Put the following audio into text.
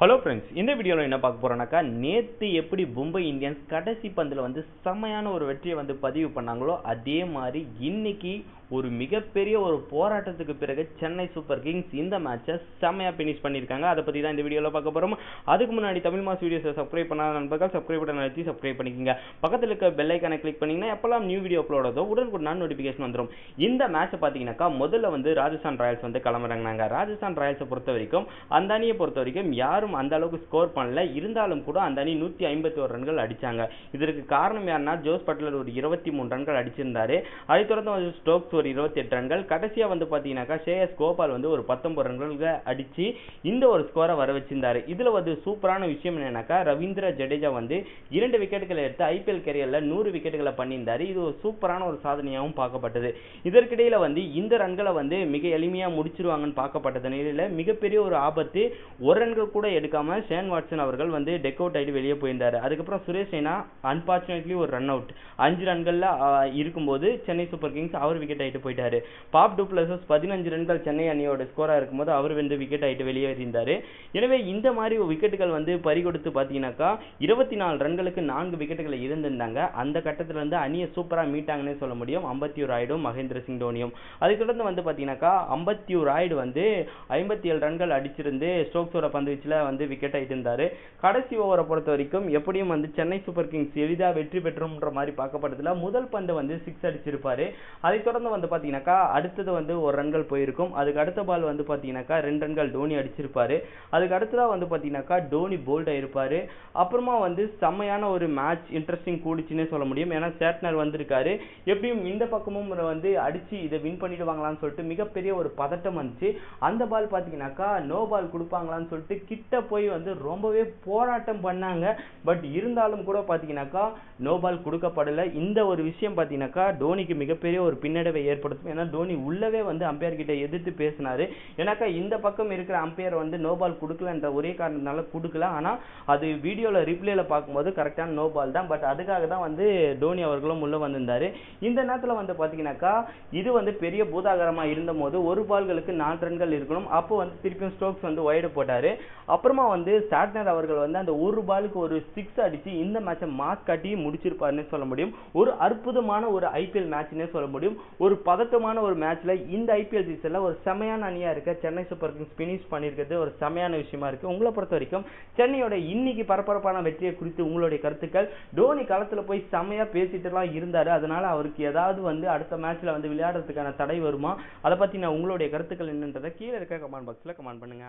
Hello friends இந்த வீடியோவில் என்ன பார்க்க போகிறோம்னாக்கா நேற்று எப்படி மும்பை இந்தியன்ஸ் கடைசி பந்தில் வந்து செம்மையான ஒரு வெற்றியை வந்து பதிவு பண்ணாங்களோ அதே மாதிரி இன்னைக்கு ஒரு மிகப்பெரிய ஒரு போராட்டத்துக்கு பிறகு சென்னை சூப்பர் கிங்ஸ் இந்த மேட்சை செம்மையாக ஃபினிஷ் பண்ணியிருக்காங்க. அதை பற்றி தான் இந்த வீடியோவில் பார்க்க போகிறோம் அதுக்கு முன்னாடி தமிழ் மாஸ் வீடியோஸை சப்ஸ்கிரைப் பண்ணாத நண்பர்கள் சப்ஸ்கிரைப் பட்டன் அழுத்தி சப்ஸ்கிரைப் பண்ணிக்கோங்க. பக்கத்தில் இருக்க பெல் ஐக்கானை கிளிக் பண்ணிங்கன்னா எப்போல்லாம் நியூ வீடியோ அப்லோட் ஆகுதோ உடனுக்குடன் நோட்டிஃபிகேஷன் வந்துடும் இந்த மேட்சை பார்த்தீங்கன்னாக்கா முதல்ல வந்து ராஜஸ்தான் ராயல்ஸ் வந்து கிளம்புறாங்க ராஜஸ்தான் ராயல்ஸை பொறுத்த வரைக்கும் அந்த அணியை பொறுத்த வரைக்கும் யாரும் அந்த அளவுக்கு ஸ்கோர் பண்ணல. இருந்தாலும் கூட அந்த அணி நூற்றி ஐம்பத்தி ஒரு ரன்கள் அடித்தாங்க இதற்கு காரணம் யாருன்னா ஜோஸ் பட்லர் ஒரு இருபத்தி மூணு ரன்கள் அடிச்சிருந்தாரு. அதை தொடர்ந்து ஸ்டோக்ஸ் ஒரு இருபத்தி எட்டு ரன்கள். கடைசியாக வந்து பார்த்தீங்கன்னாக்கா ஷேஎஸ் கோபால் வந்து ஒரு பத்தொன்பது ரன்கள் அடிச்சு இந்த ஒரு ஸ்கோரை வர வச்சிருந்தாரு இதுல வந்து சூப்பரான விஷயம் என்னன்னாக்கா ரவீந்திர ஜடேஜா வந்து இரண்டு விக்கெட்டுகளை எடுத்து ஐபிஎல் கேரியர்ல நூறு விக்கெட்டுகளை பண்ணியிருந்தார். இது ஒரு சூப்பரான ஒரு சாதனையாகவும் பார்க்கப்பட்டது. இதற்கிடையில் வந்து இந்த ரன்களை வந்து மிக எளிமையா முடிச்சிருவாங்கன்னு பார்க்கப்பட்டது. நிலையில் மிகப்பெரிய ஒரு ஆபத்து ஒரு ரன்கள் கூட எடுக்காம ஷேன் வாட்சன் அவர்கள் வந்து டெக் அவுட் ஆகிட்டு வெளியே போயிருந்தார். அதுக்கப்புறம் சுரேஷ் ரெய்னா அன்பார்ச்சுனேட்லி ஒரு ரன் அவுட் அஞ்சு ரன்கள்ல இருக்கும்போது சென்னை சூப்பர் கிங்ஸ் அவர் விக்கெட் ஆகிட்டு போயிட்டாரு. பாப் டூப்ளசஸ் பதினஞ்சு ரன்கள் சென்னை அணியோட ஸ்கோரா இருக்கும்போது அவர் வந்து விக்கெட் ஆகிட்டு வெளியே இருந்தாரு எனவே இந்த மாதிரி விக்கெட்டுகள் வந்து பறிகொடுத்து பார்த்தீங்கன்னாக்கா இருபத்தி நாலு ரன்களுக்கு நான்கு விக்கெட்டுகளை இருந்திருந்தாங்க அந்த கட்டத்தில் இருந்து அணியை சூப்பராக மீட்டாங்கன்னே சொல்ல முடியும். அம்பத்தியூர் ராய்டும் மகேந்திர சிங் தோனியும். அதை தொடர்ந்து வந்து பார்த்தீங்கன்னாக்கா அம்பத்தியூர் ராய்டு வந்து ஐம்பத்தி ஏழு ரன்கள் அடிச்சிருந்து ஸ்டோக்ஸோட பந்து வீச்சில் வந்து விக்கெட் ஆகிட்டு கடைசி ஓவரை பொறுத்த வரைக்கும் எப்படியும் வந்து சென்னை சூப்பர் கிங்ஸ் எளிதாக வெற்றி பெற்றும்ன்ற மாதிரி பார்க்கப்படுதுல முதல் பந்து வந்து சிக்ஸ் அடிச்சிருப்பாரு. அதை தொடர்ந்து வந்து பார்த்தீங்கன்னாக்கா அடுத்தது வந்து ஒரு ரன்கள் போயிருக்கும். அதுக்கு அடுத்த பால் வந்து பார்த்தீங்கன்னாக்கா ரெண்டு ரன்கள் டோனி அடிச்சிருப்பாரு. அதுக்கு அடுத்ததாக வந்து பார்த்தீங்கன்னாக்கா டோனி போல்ட் ஆயிருப்பாரு. அப்புறமா வந்து செம்மையான ஒரு மேட்ச் இன்ட்ரெஸ்டிங் கூடிச்சுன்னே சொல்ல முடியும். ஏன்னா சேட்னர் வந்திருக்காரு. எப்படியும் இந்த பக்கமும் வந்து அடிச்சு இதை வின் பண்ணிடுவாங்களான்னு சொல்லிட்டு மிகப்பெரிய ஒரு பதட்டம் வந்துச்சு. அந்த பால் பார்த்தீங்கன்னாக்கா நோ பால் கொடுப்பாங்களான்னு சொல்லிட்டு கிட்ட போய் வந்து ரொம்பவே போராட்டம் பண்ணாங்க. பட் இருந்தாலும் கூட பார்த்தீங்கன்னாக்கா நோ பால் கொடுக்கப்படலை. இந்த ஒரு விஷயம் பார்த்தீங்கன்னாக்கா டோனிக்கு மிகப்பெரிய ஒரு பின்னடைவை ஏற்படுத்தும். ஏன்னா டோனி உள்ளவே வந்து அம்பையர் கிட்ட எதிர்த்து பேசினாரு. ஏன்னாக்கா இந்த பக்கம் இருக்கிற அம்பையர் வந்து நோ பால் கொடுக்கலன்ற ஒரே காரணத்தினால கொடுக்கல. ஆனா அது வீடியோல ரிப்ளேல பார்க்கும்போது கரெக்டான நோ பால் தான். பட் அதுக்காக தான் வந்து டோனி அவர்களும் உள்ள வந்திருந்தாரு. இந்த நேரத்தில் வந்து பார்த்தீங்கன்னாக்கா இது வந்து பெரிய பூதாகரமாக இருந்த போது ஒரு பால்களுக்கு நாலு ரன்கள் இருக்கணும். அப்போ வந்து திருப்பியும் ஸ்டோக்ஸ் வந்து ஒய்டு போட்டார். அப்புறமா வந்து சாட்னர் அவர்கள் வந்து அந்த ஒரு பாலுக்கு ஒரு சிக்ஸ் அடித்து இந்த மேட்சை மாஸ் காட்டி முடிச்சிருப்பாருன்னு சொல்ல முடியும். ஒரு அற்புதமான ஒரு ஐபிஎல் மேட்ச்னே சொல்ல முடியும். ஒரு ஒரு பதட்டமான ஒரு மேட்ச்ல இந்த ஐபிஎல் சீசன்ல ஒரு செமையான அணியா இருக்க சென்னை சூப்பர் கிங்ஸ் பினிஷ் பண்ணியிருக்கிறது ஒரு செமையான விஷயமா இருக்கு. உங்களை பொறுத்த வரைக்கும் சென்னையோட இன்னைக்கு பரபரப்பான வெற்றியை குறித்து உங்களுடைய கருத்துக்கள். டோனி களத்துல போய் செமையா பேசிட்டுலாம் இருந்தாரு. அதனால அவருக்கு ஏதாவது வந்து அடுத்த மேட்ச்ல வந்து விளையாடுறதுக்கான தடை வருமா? அதை பத்தி நான் உங்களுடைய கருத்துக்கள் என்னன்றதை கீழே இருக்க கமெண்ட் பாக்ஸ்ல கமெண்ட் பண்ணுங்க.